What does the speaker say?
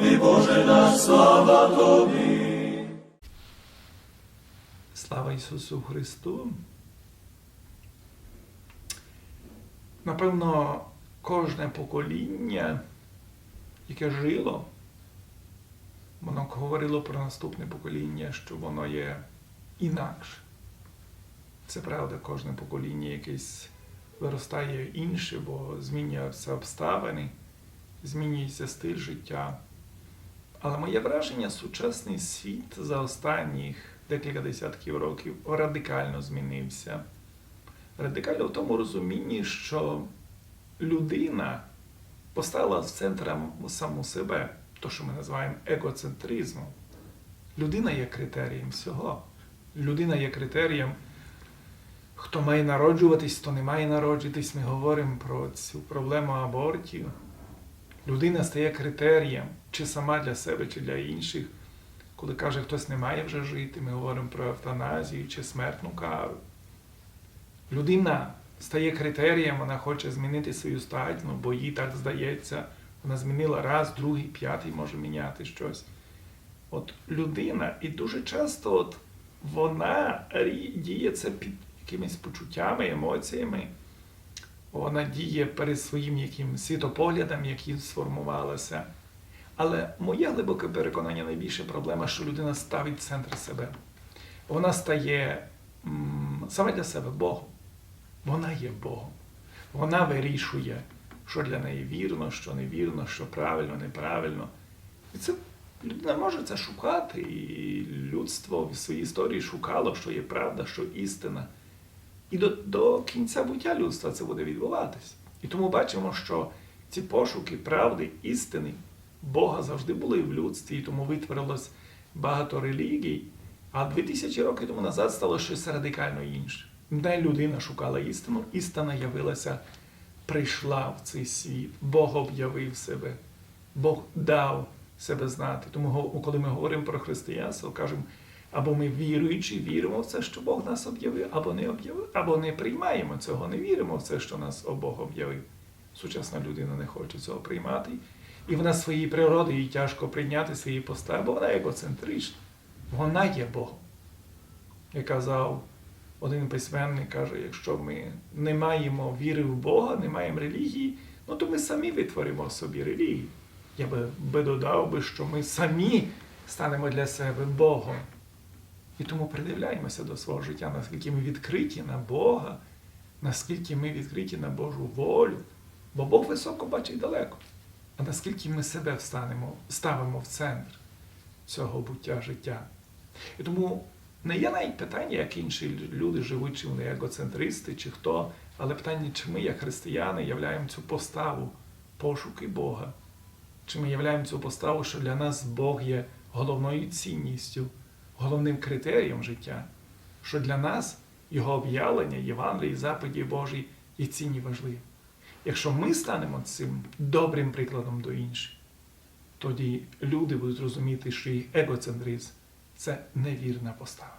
Тобі, Боже наш, слава Тобі. Слава Ісусу Христу. Напевно, кожне покоління, яке жило, воно говорило про наступне покоління, що воно є інакше. Це правда, кожне покоління якесь виростає інше, бо змінюються обставини, змінюється стиль життя. Але моє враження, сучасний світ за останніх декілька десятків років радикально змінився. Радикально в тому розумінні, що людина поставила в центр саму себе, то, що ми називаємо егоцентризмом. Людина є критерієм всього. Людина є критерієм, хто має народжуватись, хто не має народжуватись. Ми говоримо про цю проблему абортів. Людина стає критерієм, чи сама для себе, чи для інших. Коли каже, хтось не має вже жити, ми говоримо про евтаназію чи смертну кару. Людина стає критерієм, вона хоче змінити свою стать, ну, бо їй так здається, вона змінила раз, другий, п'ятий може міняти щось. От людина, і дуже часто от вона діє це під якимись почуттями, емоціями. Вона діє перед своїм яким світопоглядом, який сформувалося. Але моє глибоке переконання найбільша проблема, що людина ставить центр себе. Вона стає саме для себе Богом. Вона є Богом. Вона вирішує, що для неї вірно, що невірно, що правильно, неправильно. І це людина може це шукати, і людство в своїй історії шукало, що є правда, що істина. І до, до кінця буття людства це буде відбуватись. І тому бачимо, що ці пошуки правди, істини, Бога завжди були в людстві, і тому витворилось багато релігій. А 2000 років тому назад стало щось радикально інше. Не людина шукала істину, істина явилася, прийшла в цей світ, Бог об'явив себе, Бог дав себе знати. Тому, коли ми говоримо про християнство, кажемо, або ми віруючи, віримо в це, що Бог нас об'явив, або не об'явив, або не приймаємо цього, не віримо в це, що нас Бог об'явив. Сучасна людина не хоче цього приймати. І вона своєї природи їй тяжко прийняти свої постави, бо вона егоцентрична. Вона є Богом. Я казав, один письменник каже, якщо ми не маємо віри в Бога, не маємо релігії, ну то ми самі витворимо собі релігію. Я би, би додав би, що ми самі станемо для себе Богом. І тому придивляємося до свого життя, наскільки ми відкриті на Бога, наскільки ми відкриті на Божу волю. Бо Бог високо бачить далеко. А наскільки ми себе встанемо, ставимо в центр цього буття життя. І тому не є навіть питання, як інші люди живуть, чи вони егоцентристи, чи хто, але питання, чи ми, як християни, являємо цю поставу пошуки Бога. Чи ми являємо цю поставу, що для нас Бог є головною цінністю, головним критерієм життя, що для нас Його об'явлення, Євангелії, заповіді Божі є цінні важливі. Якщо ми станемо цим добрим прикладом до інших, тоді люди будуть розуміти, що їх егоцентризм це невірна постава.